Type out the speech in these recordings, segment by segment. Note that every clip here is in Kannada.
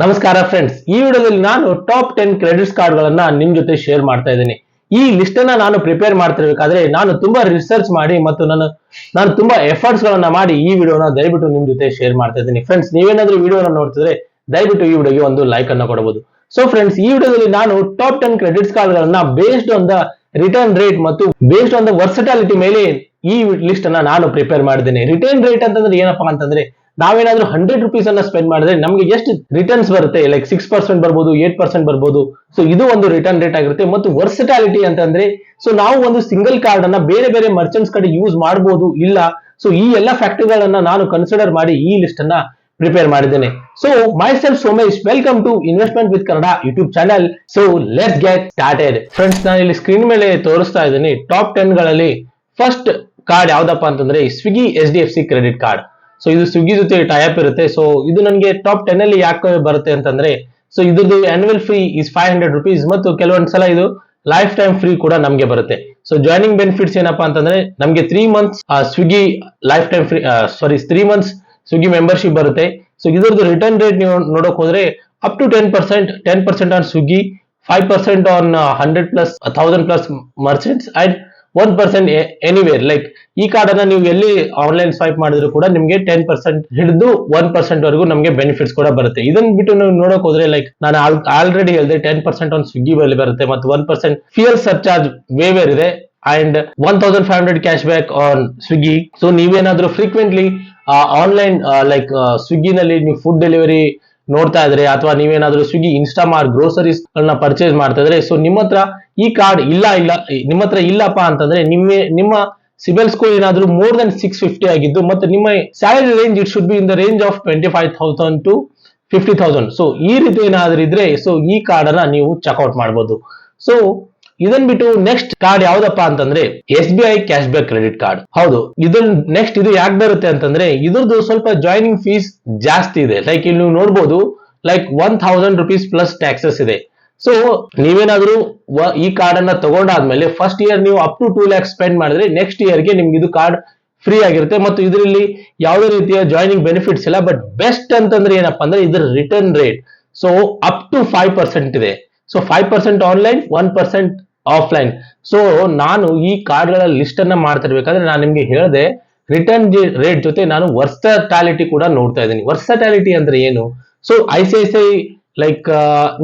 ನಮಸ್ಕಾರ ಫ್ರೆಂಡ್ಸ್ ಈ ವಿಡಿಯೋದಲ್ಲಿ ನಾನು ಟಾಪ್ ಟೆನ್ ಕ್ರೆಡಿಟ್ಸ್ ಕಾರ್ಡ್ ಗಳನ್ನ ನಿಮ್ ಜೊತೆ ಶೇರ್ ಮಾಡ್ತಾ ಇದ್ದೀನಿ. ಈ ಲಿಸ್ಟ್ ಅನ್ನ ನಾನು ಪ್ರಿಪೇರ್ ಮಾಡ್ತಿರ್ಬೇಕಾದ್ರೆ ನಾನು ತುಂಬಾ ರಿಸರ್ಚ್ ಮಾಡಿ ಮತ್ತು ನಾನು ನಾನು ತುಂಬಾ ಎಫರ್ಟ್ಸ್ ಗಳನ್ನ ಮಾಡಿ ಈ ವಿಡಿಯೋನ ದಯವಿಟ್ಟು ನಿಮ್ ಜೊತೆ ಶೇರ್ ಮಾಡ್ತಾ ಇದ್ದೀನಿ. ಫ್ರೆಂಡ್ಸ್ ನೀವೇನಾದ್ರೂ ವಿಡಿಯೋನ ನೋಡ್ತಿದ್ರೆ ದಯವಿಟ್ಟು ಈ ವಿಡಿಯೋಗೆ ಒಂದು ಲೈಕ್ ಅನ್ನ ಕೊಡಬಹುದು ಸೊ ಫ್ರೆಂಡ್ಸ್ ಈ ವಿಡಿಯೋದಲ್ಲಿ ನಾನು ಟಾಪ್ ಟೆನ್ ಕ್ರೆಡಿಟ್ಸ್ ಕಾರ್ಡ್ ಗಳನ್ನ based on the return rate ಮತ್ತು ಬೇಸ್ಡ್ ಆನ್ ದ ವರ್ಸಟಾಲಿಟಿ ಮೇಲೆ ಈ ಲಿಸ್ಟ್ ಅನ್ನ ನಾನು ಪ್ರಿಪೇರ್ ಮಾಡಿದ್ದೇನೆ. ರಿಟರ್ನ್ ರೇಟ್ ಅಂತಂದ್ರೆ ಏನಪ್ಪಾ ಅಂತಂದ್ರೆ ನಾವೇನಾದ್ರೂ ಹಂಡ್ರೆಡ್ ರುಪೀಸ್ ಅನ್ನ ಸ್ಪೆಂಡ್ ಮಾಡಿದ್ರೆ ನಮಗೆ ಎಷ್ಟು ರಿಟರ್ನ್ಸ್ ಬರುತ್ತೆ ಲೈಕ್ ಸಿಕ್ಸ್ ಪರ್ಸೆಂಟ್ ಬರ್ಬೋದು ಏಟ್ ಪರ್ಸೆಂಟ್ ಬರ್ಬೋದು. ಸೊ ಇದು ಒಂದು ರಿಟರ್ನ್ ರೇಟ್ ಆಗಿರುತ್ತೆ. ಮತ್ತು ವರ್ಸಟಾಲಿಟಿ ಅಂತಂದ್ರೆ ಸೊ ನಾವು ಒಂದು ಸಿಂಗಲ್ ಕಾರ್ಡ್ ಅನ್ನ ಬೇರೆ ಬೇರೆ ಮರ್ಚೆಂಟ್ಸ್ ಕಡೆ ಯೂಸ್ ಮಾಡಬಹುದು ಇಲ್ಲ. ಸೊ ಈ ಎಲ್ಲ ಫ್ಯಾಕ್ಟರ್ಗಳನ್ನ ನಾನು ಕನ್ಸಿಡರ್ ಮಾಡಿ ಈ ಲಿಸ್ಟ್ ಅನ್ನ ಪ್ರಿಪೇರ್ ಮಾಡಿದ್ದೇನೆ. So myself Somesh welcome to investment with Kannada YouTube channel so let's get started friends ನಾನು ಇಲ್ಲಿ ಸ್ಕ್ರೀನ್ ಮೇಲೆ ತೋರಿಸ್ತಾ ಇದ್ದೀನಿ. ಟಾಪ್ ಟೆನ್ಗಳಲ್ಲಿ ಫಸ್ಟ್ ಕಾರ್ಡ್ ಯಾವ್ದಪ್ಪ ಅಂತಂದ್ರೆ Swiggy H D F C credit card so ಇದು ಸ್ವಿಗ್ಗಿ ಜೊತೆ ಟೈಅಪ್ ಇರುತ್ತೆ. ಸೊ ಇದು ನನಗೆ ಟಾಪ್ ಟೆನ್ ಅಲ್ಲಿ ಯಾಕೆ ಬರುತ್ತೆ ಅಂತಂದ್ರೆ ಸೊ ಇದ್ರದ್ದು annual free is five hundred rupees ಮತ್ತು ಕೆಲವೊಂದ್ ಸಲ ಇದು ಲೈಫ್ ಟೈಮ್ ಫ್ರೀ ಕೂಡ ನಮಗೆ ಬರುತ್ತೆ. ಸೊ ಜಾಯ್ನಿಂಗ್ ಬೆನಿಫಿಟ್ಸ್ ಏನಪ್ಪಾ ಅಂತಂದ್ರೆ, ನಮಗೆ three months Swiggy lifetime free sorry three months Swiggy membership ಬರುತ್ತೆ. ಸೊ ಇದರದ್ದು ರಿಟರ್ನ್ ರೇಟ್ ನೀವು ನೋಡಕ್ ಹೋದ್ರೆ up to ten percent ten percent on Swiggy five percent on hundred plus thousand plus merchants and one percent anywhere like ಈ ಕಾರ್ಡ್ ಅನ್ನ ನೀವು ಎಲ್ಲಿ ಆನ್ಲೈನ್ ಸ್ವೈಪ್ ಮಾಡಿದ್ರು ಕೂಡ ನಿಮಗೆ ಟೆನ್ ಪರ್ಸೆಂಟ್ ಹಿಡಿದು ಒನ್ ಪರ್ಸೆಂಟ್ ವರೆಗೂ ನಮಗೆ ಬೆನಿಫಿಟ್ಸ್ ಕೂಡ ಬರುತ್ತೆ. ಇದನ್ನ ಬಿಟ್ಟು ನೀವು ನೋಡಕ್ ಹೋದ್ರೆ ಲೈಕ್ ನಾನು ಆಲ್ರೆಡಿ ಹೇಳಿದೆ ಟೆನ್ ಪರ್ಸೆಂಟ್ ಆನ್ ಸ್ವಿಗ್ಗಿ ಬಲ್ಲಿ ಬರುತ್ತೆ, ಮತ್ತು one percent fuel surcharge waiver ಇದೆ and one thousand five hundred cash back on Swiggy so ನೀವೇನಾದ್ರೂ ಫ್ರೀಕ್ವೆಂಟ್ಲಿ ಆನ್ಲೈನ್ ಲೈಕ್ ಸ್ವಿಗ್ಗಿನಲ್ಲಿ ನೀವು ಫುಡ್ ಡೆಲಿವರಿ ನೋಡ್ತಾ ಇದ್ರೆ ಅಥವಾ ನೀವೇನಾದ್ರೂ ಸ್ವಿಗ್ಗಿ ಇನ್ಸ್ಟಾಮಾರ್ಟ್ ಗ್ರೋಸರೀಸ್ ಗಳನ್ನ ಪರ್ಚೇಸ್ ಮಾಡ್ತಾ ಇದ್ರೆ ಸೊ ನಿಮ್ಮ ಹತ್ರ ಈ ಕಾರ್ಡ್ ಇಲ್ಲ ಇಲ್ಲ ನಿಮ್ಮ ಹತ್ರ ಇಲ್ಲಪ್ಪ ಅಂತಂದ್ರೆ ನಿಮ್ಮ ನಿಮ್ಮ ಸಿಬಿಲ್ ಸ್ಕೋರ್ ಏನಾದ್ರೂ ಮೋರ್ ದನ್ ಸಿಕ್ಸ್ ಫಿಫ್ಟಿ ಆಗಿದ್ದು ಮತ್ತೆ ನಿಮ್ಮ salary range it should be in the range of twenty five thousand to fifty thousand so ಈ ರೀತಿ ಏನಾದ್ರೂ ಇದ್ರೆ ಸೊ ಈ ಕಾರ್ಡ್ ಅನ್ನ ನೀವು ಚೆಕ್ಔಟ್ ಮಾಡಬಹುದು ಸೊ ಇದನ್ ಬಿಟ್ಟು ನೆಕ್ಸ್ಟ್ ಕಾರ್ಡ್ ಯಾವ್ದಪ್ಪ ಅಂತಂದ್ರೆ S B I cash back credit card ಹೌದು, ಇದನ್ ನೆಕ್ಸ್ಟ್ ಇದು ಯಾಕೆ ಬರುತ್ತೆ ಅಂತಂದ್ರೆ ಇದ್ರದ್ದು ಸ್ವಲ್ಪ ಜಾಯ್ನಿಂಗ್ ಫೀಸ್ ಜಾಸ್ತಿ ಇದೆ. ಲೈಕ್ ಇಲ್ಲಿ ನೀವು ನೋಡ್ಬೋದು like one thousand rupees plus taxes ಇದೆ. ಸೊ ನೀವೇನಾದ್ರೂ ಈ ಕಾರ್ಡ್ ಅನ್ನ ತಗೊಂಡಾದ್ಮೇಲೆ ಫಸ್ಟ್ ಇಯರ್ ನೀವು up to two lakhs spend ಮಾಡಿದ್ರೆ ನೆಕ್ಸ್ಟ್ ಇಯರ್ಗೆ ನಿಮ್ಗೆ ಇದು ಕಾರ್ಡ್ ಫ್ರೀ ಆಗಿರುತ್ತೆ. ಮತ್ತು ಇದರಲ್ಲಿ ಯಾವುದೇ ರೀತಿಯ ಜಾಯ್ನಿಂಗ್ ಬೆನಿಫಿಟ್ಸ್ ಇಲ್ಲ. ಬಟ್ ಬೆಸ್ಟ್ ಅಂತಂದ್ರೆ ಏನಪ್ಪಾ ಅಂದ್ರೆ ಇದರ return rate so up to five percent ಇದೆ. So five percent online one percent offline so ನಾನು ಈ ಕಾರ್ಡ್ಗಳ ಲಿಸ್ಟ್ ಅನ್ನ ಮಾಡ್ತಿರ್ಬೇಕಾದ್ರೆ ನಾನು ನಿಮ್ಗೆ ಹೇಳಿದೆ ರಿಟರ್ನ್ ರೇಟ್ ಜೊತೆ ನಾನು ವರ್ಸಟಾಲಿಟಿ ಕೂಡ ನೋಡ್ತಾ ಇದ್ದೀನಿ. ವರ್ಸಟಾಲಿಟಿ ಅಂದ್ರೆ ಏನು? So I C I C I like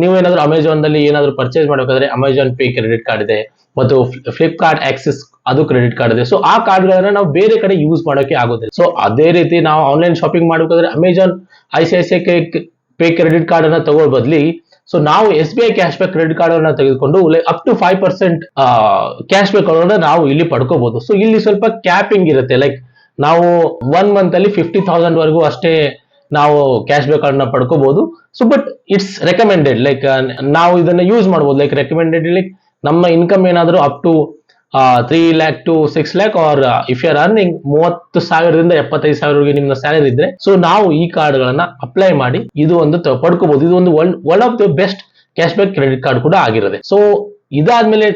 ನೀವೇನಾದ್ರೂ ಅಮೆಝಾನ್ ದಲ್ಲಿ ಏನಾದ್ರು ಪರ್ಚೇಸ್ ಮಾಡಬೇಕಾದ್ರೆ ಅಮೆಝಾನ್ ಪೇ ಕ್ರೆಡಿಟ್ ಕಾರ್ಡ್ ಇದೆ, ಮತ್ತು ಫ್ಲಿಪ್ಕಾರ್ಟ್ ಆಕ್ಸಿಸ್ ಅದು ಕ್ರೆಡಿಟ್ ಕಾರ್ಡ್ ಇದೆ. ಸೊ ಆ ಕಾರ್ಡ್ಗಳನ್ನ ನಾವು ಬೇರೆ ಕಡೆ ಯೂಸ್ ಮಾಡೋಕೆ ಆಗೋದಿಲ್ಲ. ಸೊ ಅದೇ ರೀತಿ ನಾವು ಆನ್ಲೈನ್ ಶಾಪಿಂಗ್ ಮಾಡಬೇಕಾದ್ರೆ Amazon I C I C pay credit card ಅನ್ನ ತಗೋ ಬದ್ಲಿ ಸೊ ನಾವು S B I cash back credit card ಅನ್ನ ತೆಗೆದುಕೊಂಡು up to five percent cash back ಅನ್ನ ನಾವು ಇಲ್ಲಿ ಪಡ್ಕೋಬಹುದು ಸೊ ಇಲ್ಲಿ ಸ್ವಲ್ಪ ಕ್ಯಾಪಿಂಗ್ ಇರುತ್ತೆ. ಲೈಕ್ ನಾವು ಒನ್ ಮಂತ್ ಅಲ್ಲಿ ಫಿಫ್ಟಿ ತೌಸಂಡ್ ವರೆಗೂ ಅಷ್ಟೇ ನಾವು ಕ್ಯಾಶ್ ಬ್ಯಾಕ್ ಅನ್ನ ಪಡ್ಕೋಬಹುದು so but it's recommended like ನಾವು ಇದನ್ನ ಯೂಸ್ ಮಾಡಬಹುದು ಲೈಕ್ ರೆಕಮೆಂಡೆಡ್ ಲೈಕ್ ನಮ್ಮ ಇನ್ಕಮ್ ಏನಾದರೂ up to three lakh to six lakh or if your earning ಮೂವತ್ತು ಸಾವಿರದಿಂದ ಎಪ್ಪತ್ತೈದು ಸಾವಿರವರೆಗೆ ನಿಮ್ಮ ಸ್ಯಾಲರಿ ಇದ್ರೆ ಸೊ ನಾವು ಈ ಕಾರ್ಡ್ ಗಳನ್ನ ಅಪ್ಲೈ ಮಾಡಿ ಇದು ಒಂದು ಪಡ್ಕೋಬಹುದು ಇದು ಒಂದು one of the best cash back credit card ಕೂಡ ಆಗಿರುತ್ತೆ ಸೊ ಇದಾದ್ಮೇಲೆ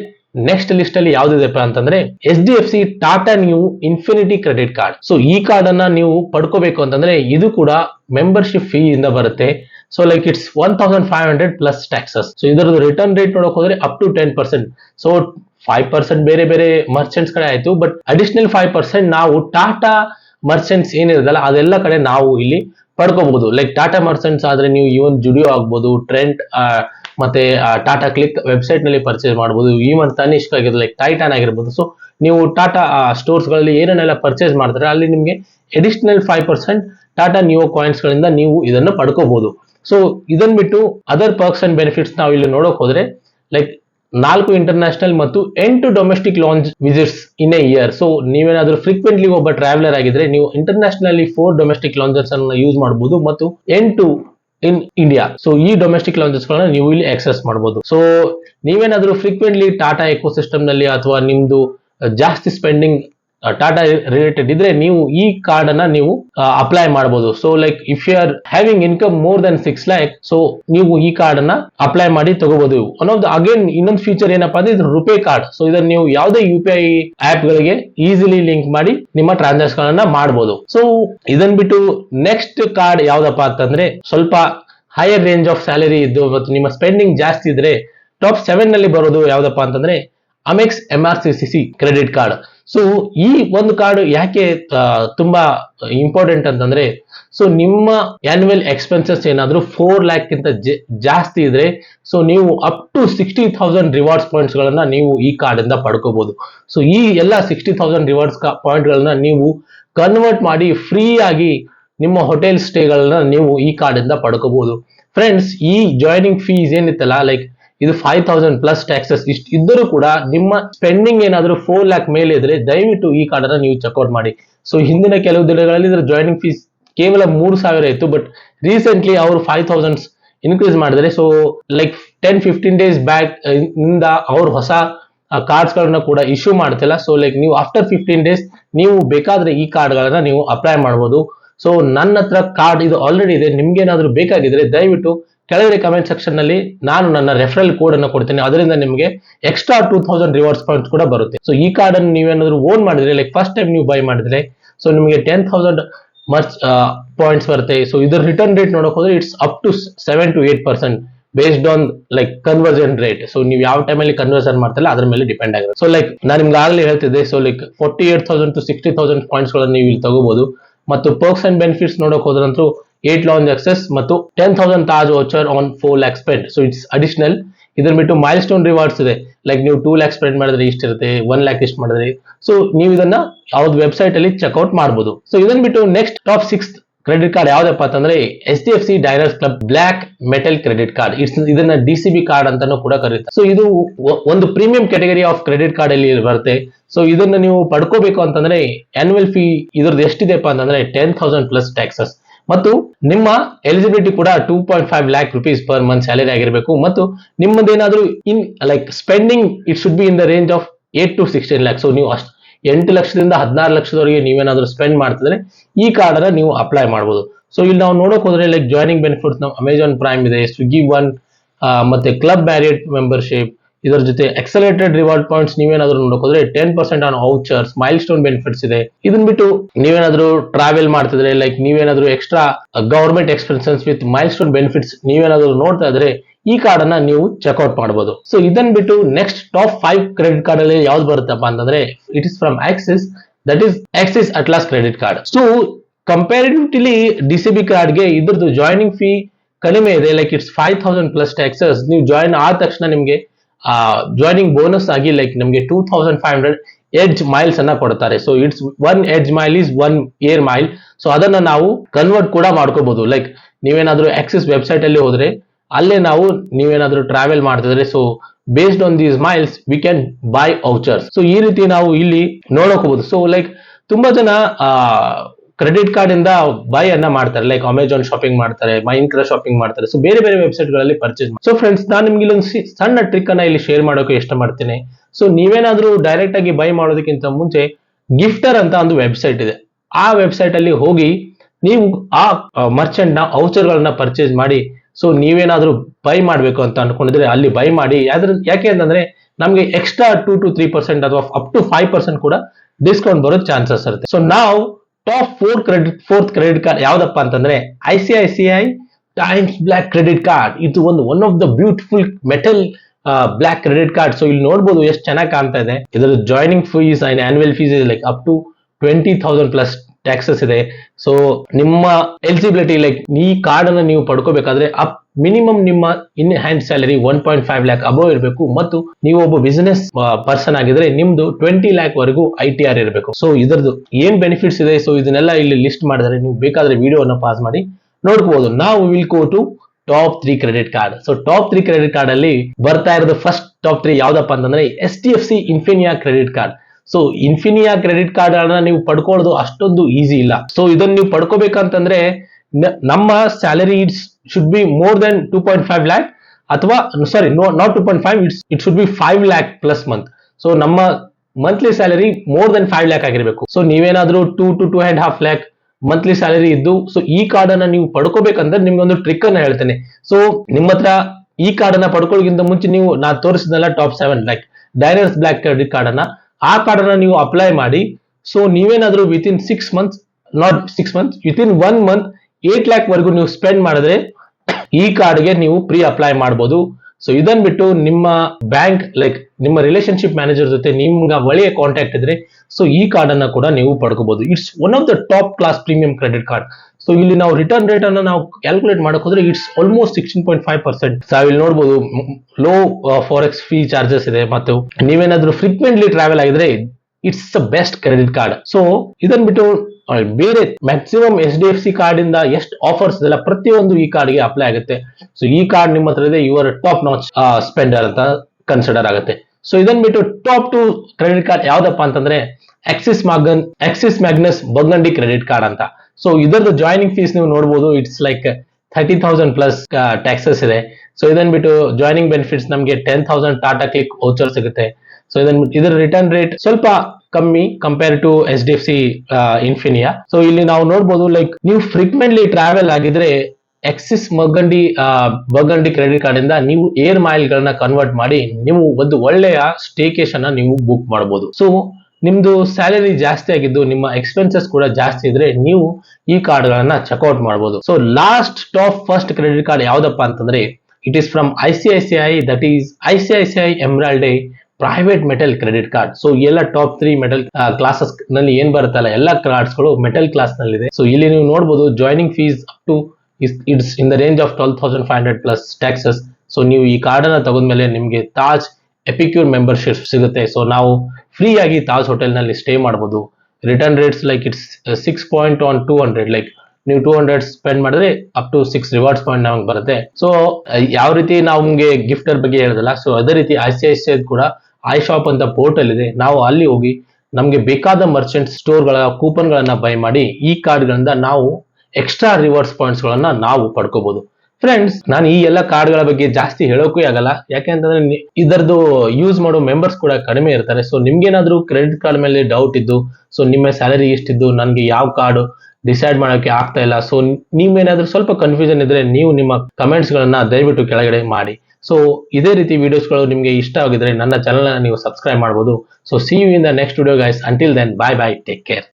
ನೆಕ್ಸ್ಟ್ ಲಿಸ್ಟ್ ಅಲ್ಲಿ ಯಾವ್ದಿದೆಪ್ಪ ಅಂತಂದ್ರೆ S D F C Tata Neu Infinity credit card so ಈ ಕಾರ್ಡ್ ಅನ್ನ ನೀವು ಪಡ್ಕೋಬೇಕು ಅಂತಂದ್ರೆ ಇದು ಕೂಡ ಮೆಂಬರ್ಶಿಪ್ ಫೀ ಇಂದ ಬರುತ್ತೆ. So like it's one thousand five hundred plus taxes so ಇದರದ್ದು ರಿಟರ್ನ್ ರೇಟ್ ನೋಡಕ್ ಹೋದ್ರೆ up to ten percent so five percent ಬೇರೆ ಬೇರೆ ಮರ್ಚೆಂಟ್ಸ್ ಕಡೆ ಆಯ್ತು ಬಟ್ ಅಡಿಷನಲ್ ಫೈವ್ ಪರ್ಸೆಂಟ್ ನಾವು ಟಾಟಾ ಮರ್ಚೆಂಟ್ಸ್ ಏನಿರೋದಲ್ಲ ಅದೆಲ್ಲ ಕಡೆ ನಾವು ಇಲ್ಲಿ ಪಡ್ಕೋಬಹುದು. ಲೈಕ್ ಟಾಟಾ ಮರ್ಚೆಂಟ್ಸ್ ಆದ್ರೆ ನೀವು ಈವನ್ ಜುಡಿಯೋ ಆಗ್ಬೋದು ಟ್ರೆಂಟ್ ಮತ್ತೆ ಟಾಟಾ ಕ್ಲಿಕ್ ವೆಬ್ಸೈಟ್ನಲ್ಲಿ ಪರ್ಚೇಸ್ ಮಾಡಬಹುದು ಈವನ್ ತನಿಷ್ಕ್ ಆಗಿರ್ಬೋದು ಲೈಕ್ ಟೈಟಾನ್ ಆಗಿರ್ಬೋದು. ಸೊ ನೀವು ಟಾಟಾ ಸ್ಟೋರ್ಸ್ಗಳಲ್ಲಿ ಏನನ್ನೆಲ್ಲ ಪರ್ಚೇಸ್ ಮಾಡ್ತಾರೆ, ಅಲ್ಲಿ ನಿಮಗೆ additional five percent Tata Neu coins ಗಳಿಂದ ನೀವು ಇದನ್ನು ಪಡ್ಕೋಬಹುದು. ಸೊ ಇದನ್ ಬಿಟ್ಟು ಅದರ್ ಪರ್ಕ್ಸ್ ಅಂಡ್ ಬೆನಿಫಿಟ್ಸ್ ನಾವು ಇಲ್ಲಿ ನೋಡಕ್ ಹೋದ್ರೆ ಲೈಕ್ ನಾಲ್ಕು ಇಂಟರ್ನ್ಯಾಷನಲ್ ಮತ್ತು ಎಂಟು domestic lounge visits in a year so ನೀವೇನಾದ್ರೂ ಫ್ರೀಕ್ವೆಂಟ್ಲಿ ಒಬ್ಬ ಟ್ರಾವೆಲರ್ ಆಗಿದ್ರೆ ನೀವು ಇಂಟರ್ನ್ಯಾಷನಲ್ಲಿ ಫೋರ್ ಡೊಮೆಸ್ಟಿಕ್ ಲಾಂಚಸ್ ಅನ್ನ ಯೂಸ್ ಮಾಡಬಹುದು ಮತ್ತು ಎಂಟು ಇನ್ ಇಂಡಿಯಾ ಸೊ ಈ ಡೊಮೆಸ್ಟಿಕ್ ಲಾಂಚಸ್ ಗಳನ್ನ ನೀವು ಇಲ್ಲಿ ಆಕ್ಸೆಸ್ ಮಾಡಬಹುದು ಸೊ ನೀವೇನಾದ್ರೂ ಫ್ರೀಕ್ವೆಂಟ್ಲಿ ಟಾಟಾ ಎಕೋಸಿಸ್ಟಮ್ನಲ್ಲಿ ಅಥವಾ ನಿಮ್ದು ಜಾಸ್ತಿ ಸ್ಪೆಂಡಿಂಗ್ ಟಾಟಾ ರಿಲೇಟೆಡ್ ಇದ್ರೆ ನೀವು ಈ ಕಾರ್ಡ್ ಅನ್ನ ನೀವು ಅಪ್ಲೈ ಮಾಡಬಹುದು so like if you are having income more than six lakh so ನೀವು ಈ ಕಾರ್ಡ್ ಅನ್ನ ಅಪ್ಲೈ ಮಾಡಿ ತಗೋಬಹುದು ಒನ್ ಆಫ್ ದ ಅಗೇನ್ ಇನ್ನೊಂದು ಫೀಚರ್ ಏನಪ್ಪಾ ಅಂದ್ರೆ ಇದು ರುಪೇ ಕಾರ್ಡ್ ಸೊ ಇದನ್ನ ನೀವು ಯಾವುದೇ ಯು ಪಿ ಐ ಆಪ್ ಗಳಿಗೆ ಈಸಿಲಿ ಲಿಂಕ್ ಮಾಡಿ ನಿಮ್ಮ ಟ್ರಾನ್ಸಾಕ್ಷನ್ ಅನ್ನ ಮಾಡಬಹುದು ಸೊ ಇದನ್ ಬಿಟ್ಟು ನೆಕ್ಸ್ಟ್ ಕಾರ್ಡ್ ಯಾವ್ದಪ್ಪ ಅಂತಂದ್ರೆ ಸ್ವಲ್ಪ ಹೈಯರ್ ರೇಂಜ್ ಆಫ್ ಸ್ಯಾಲರಿ ಇದ್ದು ಮತ್ತು ನಿಮ್ಮ ಸ್ಪೆಂಡಿಂಗ್ ಜಾಸ್ತಿ ಇದ್ರೆ ಟಾಪ್ ಸೆವೆನ್ನಲ್ಲಿ ಬರೋದು ಯಾವ್ದಪ್ಪ ಅಂತಂದ್ರೆ Amex M R C C credit card so ಈ ಒಂದು ಕಾರ್ಡ್ ಯಾಕೆ ತುಂಬಾ ಇಂಪಾರ್ಟೆಂಟ್ ಅಂತಂದ್ರೆ ಸೊ ನಿಮ್ಮ ಆನ್ಯುವಲ್ ಎಕ್ಸ್ಪೆನ್ಸಸ್ ಏನಾದ್ರೂ ಫೋರ್ ಲ್ಯಾಕ್ ಗಿಂತ ಜಾಸ್ತಿ ಇದ್ರೆ ಸೊ ನೀವು up to sixty thousand rewards points ಗಳನ್ನ ನೀವು ಈ ಕಾರ್ಡ್ ಇಂದ ಪಡ್ಕೋಬಹುದು ಸೊ ಈ ಎಲ್ಲ ಸಿಕ್ಸ್ಟಿ ಥೌಸಂಡ್ ರಿವಾರ್ಡ್ಸ್ ಪಾಯಿಂಟ್ ಗಳನ್ನ ನೀವು ಕನ್ವರ್ಟ್ ಮಾಡಿ ಫ್ರೀ ಆಗಿ ನಿಮ್ಮ ಹೋಟೆಲ್ ಸ್ಟೇಗಳನ್ನ ನೀವು ಈ ಕಾರ್ಡ್ ಇಂದ ಪಡ್ಕೋಬಹುದು ಫ್ರೆಂಡ್ಸ್ ಈ ಜಾಯ್ನಿಂಗ್ ಫೀಸ್ ಏನಿತ್ತಲ್ಲ ಲೈಕ್ ಇದು ಫೈವ್ ತೌಸಂಡ್ ಪ್ಲಸ್ ಟ್ಯಾಕ್ಸಸ್ ಇಷ್ಟು ಇದ್ದರೂ ಕೂಡ ನಿಮ್ಮ ಸ್ಪೆಂಡಿಂಗ್ ಏನಾದರೂ ಫೋರ್ ಲ್ಯಾಕ್ ಮೇಲೆ ಇದ್ರೆ ದಯವಿಟ್ಟು ಈ ಕಾರ್ಡ್ ಅನ್ನ ನೀವು ಚೆಕ್ಔಟ್ ಮಾಡಿ. ಸೊ ಹಿಂದಿನ ಕೆಲವು ದಿನಗಳಲ್ಲಿ ಇದರ ಜಾಯಿನಿಂಗ್ ಫೀಸ್ ಕೇವಲ ಮೂರು ಸಾವಿರ ಇತ್ತು ಬಟ್ ರೀಸೆಂಟ್ಲಿ ಅವರು ಫೈವ್ ತೌಸಂಡ್ಸ್ ಇನ್ಕ್ರೀಸ್ ಮಾಡಿದರೆ so like ten fifteen days back ಇಂದ ಅವ್ರು ಹೊಸ ಕಾರ್ಡ್ಸ್ ಗಳನ್ನ ಕೂಡ ಇಶ್ಯೂ ಮಾಡ್ತಿಲ್ಲ. ಸೊ ಲೈಕ್ ನೀವು ಆಫ್ಟರ್ ಫಿಫ್ಟೀನ್ ಡೇಸ್ ನೀವು ಬೇಕಾದ್ರೆ ಈ ಕಾರ್ಡ್ ಗಳನ್ನ ನೀವು ಅಪ್ಲೈ ಮಾಡಬಹುದು ಸೊ ನನ್ನ ಹತ್ರ ಕಾರ್ಡ್ ಇದು ಆಲ್ರೆಡಿ ಇದೆ. ನಿಮ್ಗೆ ಏನಾದ್ರು ಬೇಕಾಗಿದ್ರೆ ದಯವಿಟ್ಟು ಕೆಳಗಡೆ ಕಮೆಂಟ್ ಸೆಕ್ಷನ್ನಲ್ಲಿ ನಾನು ನನ್ನ ರೆಫರಲ್ ಕೋಡ್ ಅನ್ನು ಕೊಡ್ತೀನಿ. ಅದರಿಂದ ನಿಮಗೆ extra two thousand rewards points ಕೂಡ ಬರುತ್ತೆ. ಸೊ ಈ ಕಾರ್ಡ್ ಅನ್ನು ನೀವೇನಾದ್ರು ಓನ್ ಮಾಡಿದ್ರೆ ಲೈಕ್ ಫಸ್ಟ್ ಟೈಮ್ ನೀವು ಬೈ ಮಾಡಿದ್ರೆ ಸೊ ನಿಮಗೆ ಟೆನ್ ತೌಸಂಡ್ ಮರ್ಚ್ ಪಾಯಿಂಟ್ಸ್ ಬರುತ್ತೆ. ಸೊ ಇದ್ರ ರಿಟರ್ನ್ ರೇಟ್ ನೋಡಕ್ ಹೋದ್ರೆ it's up to seven to eight percent based on like conversion rate so ನೀವು ಯಾವ ಟೈಮಲ್ಲಿ ಕನ್ವರ್ಷನ್ ಮಾಡ್ತಿಲ್ಲ ಅದ್ರ ಮೇಲೆ ಡಿಪೆಂಡ್ ಆಗಿರುತ್ತೆ ಸೊ ಲೈಕ್ ನಾನು ನಿಮ್ಗೆ ಆಗಲೇ ಹೇಳ್ತಿದ್ದೆ so like forty eight thousand to sixty thousand ಪಾಯಿಂಟ್ಸ್ಗಳನ್ನು ನೀವು ಇಲ್ಲಿ ತಗೋಬಹುದು ಮತ್ತು ಪರ್ಕ್ಸ್ ಅಂಡ್ ಬೆನಿಫಿಟ್ಸ್ ನೋಡಕ್ ಹೋದ್ರಂತೂ ಏಟ್ ಲಾಂಜ್ ಎಕ್ಸೆಸ್ ಮತ್ತು ten thousand Taj voucher on four lakh spend so it's additional ಇದ್ರ ಬಿಟ್ಟು ಮೈಲ್ ಸ್ಟೋನ್ ರಿವಾರ್ಡ್ಸ್ ಇದೆ. ಲೈಕ್ ನೀವು ಟೂ ಲ್ಯಾಕ್ ಸ್ಪೆಂಡ್ ಮಾಡಿದ್ರೆ ಇಷ್ಟಿರುತ್ತೆ ಒನ್ ಲ್ಯಾಕ್ ಇಷ್ಟ ಮಾಡಿದ್ರೆ. ಸೊ ನೀವು ಇದನ್ನ ಯಾವ್ದು ವೆಬ್ಸೈಟ್ ಅಲ್ಲಿ ಚೆಕ್ಔಟ್ ಮಾಡಬಹುದು ಸೊ ಇದನ್ನ ಬಿಟ್ಟು next top six credit card ಯಾವ್ದಪ್ಪ ಅಂತಂದ್ರೆ S D F C Diners Club Black Metal credit card it's ಇದನ್ನ ಡಿ ಸಿ ಬಿ ಕಾರ್ಡ್ ಅಂತಾನೂ ಕೂಡ ಕರೀತಾರೆ. ಸೊ ಇದು ಒಂದು premium category of credit card ಅಲ್ಲಿ ಬರುತ್ತೆ. ಸೊ ಇದನ್ನ ನೀವು ಪಡ್ಕೋಬೇಕು ಅಂತಂದ್ರೆ ಆನ್ಯುವಲ್ ಫೀ ಇದ್ರದ್ದು ಎಷ್ಟಿದೆಪ್ಪ ಅಂತಂದ್ರೆ ಟೆನ್ ತೌಸಂಡ್ ಪ್ಲಸ್ ಟ್ಯಾಕ್ಸಸ್ ಮತ್ತು ನಿಮ್ಮ ಎಲಿಜಿಬಿಲಿಟಿ ಕೂಡ two point five lakh rupees per month salary ಆಗಿರಬೇಕು. ಮತ್ತು ನಿಮ್ಮದೇನಾದರೂ in like spending it should be in the range of eight to sixteen lakh so ನೀವು ಅಷ್ಟು ಎಂಟು ಲಕ್ಷದಿಂದ ಹದಿನಾರು ಲಕ್ಷದವರೆಗೆ ನೀವೇನಾದರೂ ಸ್ಪೆಂಡ್ ಮಾಡ್ತಿದ್ರೆ ಈ ಕಾರ್ಡ್ ಅನ್ನ ನೀವು ಅಪ್ಲೈ ಮಾಡಬಹುದು ಸೊ ಇಲ್ಲಿ ನಾವು ನೋಡೋಕೆ ಹೋದ್ರೆ ಲೈಕ್ ಜಾಯ್ನಿಂಗ್ ಬೆನಿಫಿಟ್ಸ್ ನಾವು ಅಮೆಜಾನ್ ಪ್ರೈಮ್ ಇದೆ ಸ್ವಿಗ್ಗಿ ಒನ್ ಮತ್ತೆ ಕ್ಲಬ್ ಮ್ಯಾರಿಯಡ್ ಮೆಂಬರ್ಶಿಪ್ ಇದರ ಜೊತೆ ಎಕ್ಸಲೇಟೆಡ್ ರಿವಾರ್ಡ್ ಪಾಯಿಂಟ್ಸ್ ನೀವೇನಾದ್ರೂ ನೋಡೋಕೋದ್ರೆ ten percent on vouchers milestone benefits ಇದೆ. ಇದನ್ ಬಿಟ್ಟು ನೀವೇನಾದ್ರೂ ಟ್ರಾವೆಲ್ ಮಾಡ್ತಿದ್ರೆ ಲೈಕ್ ನೀವೇನಾದ್ರೂ extra government expenses with milestone benefits ನೀವೇನಾದ್ರೂ ನೋಡ್ತಾ ಇದ್ರೆ ಈ ಕಾರ್ಡ್ ಅನ್ನ ನೀವು ಚೆಕ್ಔಟ್ ಮಾಡಬಹುದು ಸೊ ಇದನ್ ಬಿಟ್ಟು next top five credit card ಅಲ್ಲಿ ಯಾವ್ದು ಬರುತ್ತಪ್ಪ ಅಂತಂದ್ರೆ it is from Axis that is Axis Atlas credit card so comparatively D C B ಕಾರ್ಡ್ಗೆ ಇದ್ರದ್ದು ಜಾಯ್ನಿಂಗ್ ಫೀ ಕಡಿಮೆ ಇದೆ like it's five thousand plus taxes ನೀವು ಜಾಯಿನ್ ಆದ ತಕ್ಷಣ ನಿಮಗೆ ಜಾಯ್ನಿಂಗ್ ಬೋನಸ್ ಆಗಿ ಲೈಕ್ ನಮಗೆ two thousand five hundred edge miles ಅನ್ನ ಕೊಡ್ತಾರೆ. So it's one edge mile is one air mile so ಅದನ್ನ ನಾವು ಕನ್ವರ್ಟ್ ಕೂಡ ಮಾಡ್ಕೋಬಹುದು ಲೈಕ್ ನೀವೇನಾದ್ರೂ ಆಕ್ಸಿಸ್ ವೆಬ್ಸೈಟ್ ಅಲ್ಲಿ ಹೋದ್ರೆ, ಅಲ್ಲೇ ನಾವು ನೀವೇನಾದ್ರೂ ಟ್ರಾವೆಲ್ ಮಾಡ್ತಿದ್ರೆ so based on these miles we can buy vouchers so ಈ ರೀತಿ ನಾವು ಇಲ್ಲಿ ನೋಡಕ್ ಹೋಗ್ಬೋದು ಸೊ ಲೈಕ್ ತುಂಬಾ ಜನ ಕ್ರೆಡಿಟ್ ಕಾರ್ಡ್ ಇಂದ ಬೈ ಅನ್ನ ಮಾಡ್ತಾರೆ. ಲೈಕ್ ಅಮೆಜಾನ್ ಶಾಪಿಂಗ್ ಮಾಡ್ತಾರೆ ಮೈಂಕ್ರ ಶಾಪಿಂಗ್ ಮಾಡ್ತಾರೆ. ಸೊ ಬೇರೆ ಬೇರೆ ವೆಬ್ಸೈಟ್ಗಳಲ್ಲಿ ಪರ್ಚೇಸ್ ಸೊ ಫ್ರೆಂಡ್ಸ್ ನಾನು ನಿಮ್ಗೆ ಇಲ್ಲೊಂದು ಸಣ್ಣ ಟ್ರಿಕ್ ಅನ್ನ ಇಲ್ಲಿ ಶೇರ್ ಮಾಡೋಕೆ ಇಷ್ಟ ಮಾಡ್ತೀನಿ ಸೊ ನೀವೇನಾದ್ರೂ ಡೈರೆಕ್ಟ್ ಆಗಿ ಬೈ ಮಾಡೋದಕ್ಕಿಂತ ಮುಂಚೆ ಗಿಫ್ಟರ್ ಅಂತ ಒಂದು ವೆಬ್ಸೈಟ್ ಇದೆ. ಆ ವೆಬ್ಸೈಟ್ ಅಲ್ಲಿ ಹೋಗಿ ನೀವು ಆ ಮರ್ಚೆಂಟ್ನ ಔಚರ್ ಗಳನ್ನ ಪರ್ಚೇಸ್ ಮಾಡಿ ಸೊ ನೀವೇನಾದ್ರೂ ಬೈ ಮಾಡಬೇಕು ಅಂತ ಅನ್ಕೊಂಡಿದ್ರೆ ಅಲ್ಲಿ ಬೈ ಮಾಡಿ. ಯಾವ್ದ್ರ ಯಾಕೆ ಅಂತಂದ್ರೆ ನಮಗೆ extra two to three percent ಅಥವಾ ಅಪ್ ಟು ಫೈವ್ ಪರ್ಸೆಂಟ್ ಕೂಡ ಡಿಸ್ಕೌಂಟ್ ಬರೋ ಚಾನ್ಸಸ್ ಇರುತ್ತೆ. ಸೊ ನಾವು top four credit fourth credit card ಯಾವ್ದಪ್ಪ ಅಂತಂದ್ರೆ I C I C I times black credit card ಇದು ಒಂದು one of the beautiful metal black credit card so ಇಲ್ಲಿ ನೋಡ್ಬೋದು ಎಷ್ಟು ಚೆನ್ನಾಗಿ ಕಾಣ್ತಾ ಇದೆ. ಇದರ joining fees and annual fees like up to twenty thousand plus taxes ಇದೆ. ಸೊ ನಿಮ್ಮ ಎಲಿಜಿಬಿಲಿಟಿ ಲೈಕ್ ಈ ಕಾರ್ಡ್ ಅನ್ನು ನೀವು ಪಡ್ಕೋಬೇಕಾದ್ರೆ ಅಪ್ ಮಿನಿಮಮ್ ನಿಮ್ಮ in hand salary one point five lakh above ಇರಬೇಕು ಮತ್ತು ನೀವು ಒಬ್ಬ ಬಿಸಿನೆಸ್ ಪರ್ಸನ್ ಆಗಿದ್ರೆ ನಿಮ್ದು ಟ್ವೆಂಟಿ ಲ್ಯಾಕ್ ವರೆಗೂ ಐ ಟಿ ಆರ್ ಇರಬೇಕು. ಸೊ ಇದರದ್ದು ಏನ್ ಬೆನಿಫಿಟ್ಸ್ ಇದೆ? ಸೊ ಇದನ್ನೆಲ್ಲ ಇಲ್ಲಿ ಲಿಸ್ಟ್ ಮಾಡಿದ್ರೆ ನೀವು ಬೇಕಾದ್ರೆ ವಿಡಿಯೋನ ಪಾಸ್ ಮಾಡಿ ನೋಡ್ಬೋದು. ನಾವು will go to top three credit card so top three credit card ಅಲ್ಲಿ ಬರ್ತಾ ಇರೋದು ಫಸ್ಟ್ ಟಾಪ್ ತ್ರೀ ಯಾವ್ದಪ್ಪ ಅಂತಂದ್ರೆ S T F C Infinia credit card so Infinia credit card ಅನ್ನ ನೀವು ಪಡ್ಕೊಳ್ಳೋದು ಅಷ್ಟೊಂದು ಈಸಿ ಇಲ್ಲ. ಸೊ ಇದನ್ನ ನೀವು ಪಡ್ಕೋಬೇಕಂತಂದ್ರೆ ನಮ್ಮ salary it's should be more than two point five lakh ಅಥವಾ sorry not two point five it's it should be five lakh plus month so ನಮ್ಮ monthly salary more than five lakh ಆಗಿರಬೇಕು. ಸೊ ನೀವೇನಾದ್ರೂ two to two and half lakh monthly salary ಇದ್ದು ಸೊ ಈ ಕಾರ್ಡ್ ಅನ್ನ ನೀವು ಪಡ್ಕೋಬೇಕಂದ್ರೆ ನಿಮ್ಗೆ ಒಂದು ಟ್ರಿಕ್ ಅನ್ನ ಹೇಳ್ತೇನೆ. ಸೊ ನಿಮ್ಮ ಹತ್ರ ಈ ಕಾರ್ಡ್ ಅನ್ನ ಪಡ್ಕೊಳ್ಳೋಕ್ಕಿಂತ ಮುಂಚೆ ನೀವು ನಾ ತೋರಿಸಿದ್ನಲ್ಲ top seven like Diners black credit card ಅನ್ನ ಆ ಕಾರ್ಡ್ ಅನ್ನ ನೀವು ಅಪ್ಲೈ ಮಾಡಿ. ಸೊ ನೀವೇನಾದ್ರೂ within six months not six month within one month eight lakh ವರೆಗೂ ನೀವು ಸ್ಪೆಂಡ್ ಮಾಡಿದ್ರೆ ಈ ಕಾರ್ಡ್ಗೆ ನೀವು ಪ್ರೀ ಅಪ್ಲೈ ಮಾಡಬಹುದು ಸೊ ಇದನ್ ಬಿಟ್ಟು ನಿಮ್ಮ ಬ್ಯಾಂಕ್ ಲೈಕ್ ನಿಮ್ಮ ರಿಲೇಶನ್ಶಿಪ್ ಮ್ಯಾನೇಜರ್ ಜೊತೆ ನಿಮ್ಗೆ ಒಳ್ಳೆಯ ಕಾಂಟ್ಯಾಕ್ಟ್ ಇದ್ರೆ ಸೊ ಈ ಕಾರ್ಡ್ ಅನ್ನ ಕೂಡ ನೀವು ಪಡ್ಕೋಬಹುದು it's one of the top class premium credit card so ಇಲ್ಲಿ ನಾವು ರಿಟರ್ನ್ ರೇಟ್ ಅನ್ನ ನಾವು ಕ್ಯಾಲ್ಕುಲೇಟ್ ಮಾಡಕ್ ಹೋದ್ರೆ it's almost sixteen point five percent ಇಲ್ಲಿ ನೋಡಬಹುದು ಲೋ ಫಾರೆಕ್ಸ್ ಫೀ ಚಾರ್ಜಸ್ ಇದೆ ಮತ್ತು ನೀವೇನಾದ್ರೂ ಫ್ರೀಕ್ವೆಂಟ್ಲಿ ಟ್ರಾವೆಲ್ ಆಗಿದ್ರೆ it's the best credit card so ಇದನ್ ಬಿಟ್ಟು ಬೇರೆ maximum H D F C card ಇಂದ ಎಷ್ಟು ಆಫರ್ಸ್ ಇದೆಲ್ಲ ಪ್ರತಿಯೊಂದು ಈ ಕಾರ್ಡ್ಗೆ ಅಪ್ಲೈ ಆಗುತ್ತೆ. ಸೊ ಈ ಕಾರ್ಡ್ ನಿಮ್ಮ ಹತ್ರ ಇದೆ ಯುವರ್ ಟಾಪ್ ನಾಚ್ ಸ್ಪೆಂಡರ್ ಅಂತ ಕನ್ಸಿಡರ್ ಆಗುತ್ತೆ. ಸೊ ಇದನ್ ಬಿಟ್ಟು ಟಾಪ್ ಟು ಕ್ರೆಡಿಟ್ ಕಾರ್ಡ್ ಯಾವ್ದಪ್ಪ ಅಂತಂದ್ರೆ Axis Magnus Axis Magnus Burgundy credit card ಅಂತ. ಸೊ ಇದರದ್ದು ಜಾಯ್ನಿಂಗ್ ಫೀಸ್ ನೀವು ನೋಡಬಹುದು it's like thirty thousand plus taxes ಇದೆ. ಸೊ ಇದನ್ ಬಿಟ್ಟು ಜಾಯ್ನಿಂಗ್ ಬೆನಿಫಿಟ್ಸ್ ನಮಗೆ ten thousand Tata CLiQ voucher ಸಿಗುತ್ತೆ. ಸೊ ಇದನ್ ಇದರ ರಿಟರ್ನ್ ರೇಟ್ ಸ್ವಲ್ಪ ಕಮ್ಮಿ compare to H D F C Infinia so ಇಲ್ಲಿ ನಾವು ನೋಡಬಹುದು ಲೈಕ್ ನೀವು ಫ್ರೀಕ್ವೆಂಟ್ಲಿ ಟ್ರಾವೆಲ್ ಆಗಿದ್ರೆ Axis Magnus Burgundy credit card ಇಂದ ನೀವು ಏರ್ ಮೈಲ್ ಗಳನ್ನ ಕನ್ವರ್ಟ್ ಮಾಡಿ, ನೀವು ಒಂದು ಒಳ್ಳೆಯ ಸ್ಟೇಕೇಶನ್ ನೀವು ಬುಕ್ ಮಾಡಬಹುದು ಸೊ ನಿಮ್ದು ಸ್ಯಾಲರಿ ಜಾಸ್ತಿ ಆಗಿದ್ದು, ನಿಮ್ಮ ಎಕ್ಸ್ಪೆನ್ಸಸ್ ಕೂಡ ಜಾಸ್ತಿ ಇದ್ರೆ ನೀವು ಈ ಕಾರ್ಡ್ ಗಳನ್ನ ಚೆಕ್ಔಟ್ ಮಾಡಬಹುದು so last top first credit card ಯಾವ್ದಪ್ಪ ಅಂತಂದ್ರೆ it is from I C I C I that is I C I C I Emeralde private metal credit card so ಎಲ್ಲ ಟಾಪ್ ತ್ರೀ ಮೆಟಲ್ ಕ್ಲಾಸಸ್ನಲ್ಲಿ ಏನ್ ಬರುತ್ತಲ್ಲ, ಎಲ್ಲ ಕಾರ್ಡ್ಸ್ಗಳು ಮೆಟಲ್ ಕ್ಲಾಸ್ನಲ್ಲಿ ಇದೆ ಸೊ ಇಲ್ಲಿ ನೀವು ನೋಡಬಹುದು joining fees up to it's in the range of twelve thousand five hundred plus taxes so ನೀವು ಈ ಕಾರ್ಡ್ ಅನ್ನ ತಗೊಂಡ್ಮೇಲೆ ನಿಮಗೆ ತಾಜ್ ಎಪಿಕ್ಯೂರ್ ಮೆಂಬರ್ಶಿಪ್ ಸಿಗುತ್ತೆ. ಸೊ ನಾವು ಫ್ರೀ ಆಗಿ ತಾಜ್ ಹೋಟೆಲ್ನಲ್ಲಿ ಸ್ಟೇ ಮಾಡಬಹುದು return rates like it's six point on two hundred like ನೀವು ಟೂ ಹಂಡ್ರೆಡ್ ಸ್ಪೆಂಡ್ ಮಾಡಿದ್ರೆ up to six rewards point ನಮಗೆ ಬರುತ್ತೆ. ಸೊ ಯಾವ ರೀತಿ ನಾವು ನಿಮಗೆ ಗಿಫ್ಟರ್ ಬಗ್ಗೆ ಹೇಳಿದಲ್ಲ ಸೊ ಅದೇ ರೀತಿ ಐ ಸಿ ಐ ಸಿ ಕೂಡ ಐ ಶಾಪ್ ಅಂತ ಪೋರ್ಟಲ್ ಇದೆ. ನಾವು ಅಲ್ಲಿ ಹೋಗಿ ನಮಗೆ ಬೇಕಾದ ಮರ್ಚೆಂಟ್ ಸ್ಟೋರ್ಗಳ ಕೂಪನ್ ಗಳನ್ನ ಬೈ ಮಾಡಿ ಈ ಕಾರ್ಡ್ ಗಳಿಂದ ನಾವು ಎಕ್ಸ್ಟ್ರಾ ರಿವಾರ್ಡ್ಸ್ ಪಾಯಿಂಟ್ಸ್ ಗಳನ್ನ ನಾವು ಪಡ್ಕೋಬಹುದು ಫ್ರೆಂಡ್ಸ್ ನಾನು ಈ ಎಲ್ಲ ಕಾರ್ಡ್ಗಳ ಬಗ್ಗೆ ಜಾಸ್ತಿ ಹೇಳೋಕೆ ಆಗಲ್ಲ. ಯಾಕೆಂತಂದ್ರೆ ಇದರದ್ದು ಯೂಸ್ ಮಾಡೋ ಮೆಂಬರ್ಸ್ ಕೂಡ ಕಡಿಮೆ ಇರ್ತಾರೆ. ಸೊ ನಿಮ್ಗೇನಾದ್ರೂ ಕ್ರೆಡಿಟ್ ಕಾರ್ಡ್ ಮೇಲೆ ಡೌಟ್ ಇದ್ದು ಸೊ ನಿಮ್ಮ ಸ್ಯಾಲರಿ ಎಷ್ಟಿದ್ದು, ನನಗೆ ಯಾವ ಕಾರ್ಡ್ ಡಿಸೈಡ್ ಮಾಡೋಕೆ ಆಗ್ತಾ ಇಲ್ಲ. ಸೊ ನೀವೇನಾದ್ರೂ ಸ್ವಲ್ಪ ಕನ್ಫ್ಯೂಷನ್ ಇದ್ರೆ ನೀವು ನಿಮ್ಮ ಕಮೆಂಟ್ಸ್ ಗಳನ್ನ ದಯವಿಟ್ಟು ಕೆಳಗಡೆ ಮಾಡಿ. ಸೊ ಇದೇ ರೀತಿ ವಿಡಿಯೋಸ್ಗಳು ನಿಮಗೆ ಇಷ್ಟ ಆಗಿದ್ರೆ ನನ್ನ ಚಾನಲ್ ನೀವು ಸಬ್ಸ್ಕ್ರೈಬ್ ಮಾಡಬಹುದು so see you in the next video guys until then bye bye take care